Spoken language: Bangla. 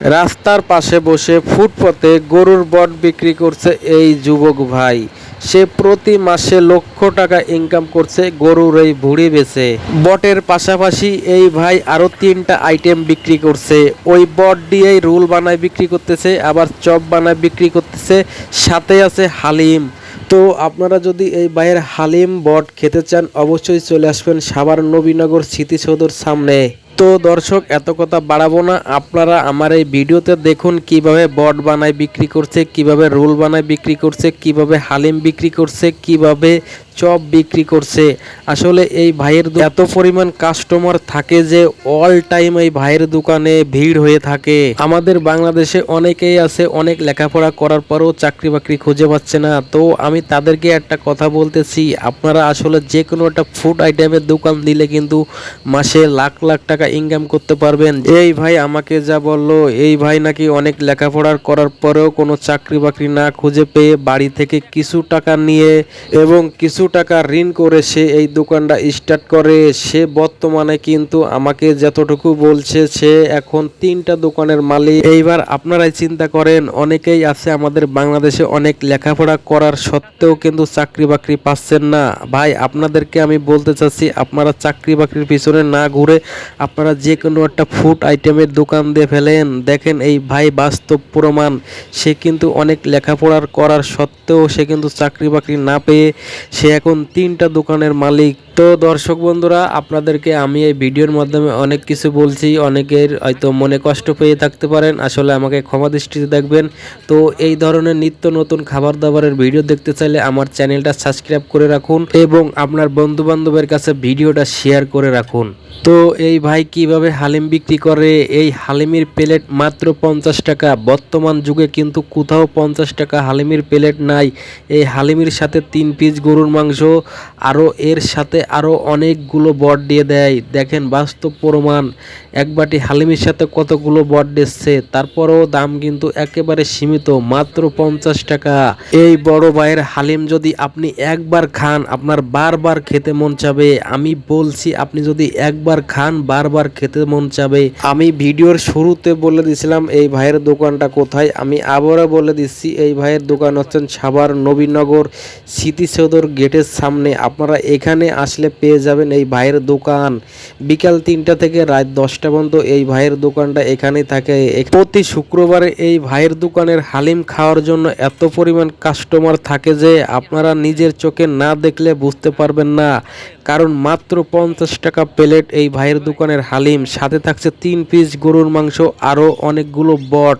রাস্তার পাশে বসে ফুটপথে গরুর বট বিক্রি করছে এই যুবক ভাই। সে প্রতি মাসে লক্ষ টাকা ইনকাম করছে, গরুর এই ভুড়ি বেচে। বটের পাশাপাশি এই ভাই আরও তিনটা আইটেম বিক্রি করছে। ওই বট দিয়েই রুল বানায় বিক্রি করতেছে, আবার চপ বানায় বিক্রি করতেছে, সাথে আছে হালিম। তো আপনারা যদি এই ভাইয়ের হালিম বট খেতে চান, অবশ্যই চলে আসবেন সাভার নবীনগর স্মৃতিসৌধর সামনে। তো দর্শক, এত কথা বাড়াবো না। আপনারা আমার এই ভিডিওতে দেখুন কীভাবে বট বানায় বিক্রি করছে, কীভাবে রোল বানায় বিক্রি করছে, কীভাবে হালিম বিক্রি করছে, কীভাবে চপ বিক্রি করছে। আসলে এই ভাইয়ের এত পরিমাণ কাস্টমার থাকে যে অল টাইম এই ভাইয়ের দোকানে ভিড় হয়ে থাকে। আমাদের বাংলাদেশে অনেকেই আছে, অনেক লেখাপড়া করার পরেও চাকরি বাকরি খুঁজে পাচ্ছে না। তো আমি তাদেরকে একটা কথা বলতেছি, আপনারা আসলে যে কোনো একটা ফুড আইটেমের দোকান দিলে কিন্তু মাসে লাখ লাখ টাকা ইনকাম করতে পারবেন। এই ভাই আমাকে যা বলল, এই ভাই নাকি অনেক লেখাপড়ার করার পরেও কোনো চাকরি বাকরি না খুঁজে পেয়ে বাড়ি থেকে কিছু টাকা নিয়ে এবং কিছু টাকা ঋণ করে সে এই দোকানটা স্টার্ট করে, সে বর্তমানে কিন্তু আমাকে যতটুকু বলছে সে এখন তিনটা দোকানের মালিক। এইবার আপনারাই চিন্তা করেন, অনেকেই আছে আমাদের বাংলাদেশে অনেক লেখাপড়া করার সত্ত্বেও কিন্তু চাকরি বাকরি পাচ্ছেন না। ভাই, আপনাদেরকে আমি বলতে চাচ্ছি, আপনারা চাকরি বাকরির পিছনে না ঘুরে আপনারা যে কোনো একটা ফুড আইটেমের দোকান দিয়ে ফেলেন। দেখেন এই ভাই বাস্তব প্রমাণ, সে কিন্তু অনেক লেখাপড়ার করার সত্ত্বেও সে কিন্তু চাকরি বাকরি না পেয়ে সে এখন তিনটা দোকানের মালিক তো দর্শক বন্ধুরা, আপনাদেরকে আমি এই ভিডিওর মাধ্যমে অনেক কিছু বলছি, অনেকের হয়তো মনে কষ্ট পেয়ে থাকতে পারেন, আসলে আমাকে ক্ষমা দৃষ্টিতে দেখবেন। তো এই ধরনের নিত্য নতুন খাবার দাবারের ভিডিও দেখতে চাইলে আমার চ্যানেলটা সাবস্ক্রাইব করে রাখুন এবং আপনার বন্ধু বান্ধবের কাছে ভিডিওটা শেয়ার করে রাখুন। তো এই ভাই কীভাবে হালিম বিক্রি করে? এই হালিমের প্লেট মাত্র পঞ্চাশ টাকা, বর্তমান যুগে কিন্তু কোথাও পঞ্চাশ টাকা হালিমের প্লেট নাই। এই হালিমের সাথে তিন পিস গরুর মাংস, আরও এর সাথে আরও অনেকগুলো বট দিয়ে দেয়। দেখেন বাস্তব প্রমাণ। এক বাটি হালিমের সাথে কতগুলো বট দিচ্ছে, তারপরেও দাম কিন্তু একেবারে সীমিত, মাত্র পঞ্চাশ টাকা। এই বড় ভাইয়ের হালিম যদি আপনি একবার খান, আপনার বারবার খেতে মন চাবে। আমি বলছি, আপনি যদি একবার খান, বারবার খেতে মন চাবে। আমি ভিডিওর শুরুতে বলে দিয়েছিলাম এই ভাইয়ের দোকানটা কোথায়? আমি আবারও বলে দিচ্ছি, এই ভাইয়ের দোকান হচ্ছেন সাভার নবীনগর, স্মৃতিসৌধর গেটের সামনে। আপনারা এখানে আসলে পেয়ে যাবেন এই ভাইয়ের দোকান। বিকাল তিনটা থেকে রাত দশটা পর্যন্ত এই ভাইয়ের দোকানটা এখানেই থাকে। প্রতি শুক্রবারে এই ভাইয়ের দোকানের হালিম খাওয়ার জন্য এত পরিমাণ কাস্টমার থাকে যে আপনারা নিজের চোখে না দেখলে বুঝতে পারবেন না। কারণ মাত্র পঞ্চাশ টাকা প্লেট এই ভাইয়ের দোকানের হালিম। সাথে থাকছে তিন পিস গরুর মাংস, আরও অনেকগুলো বট।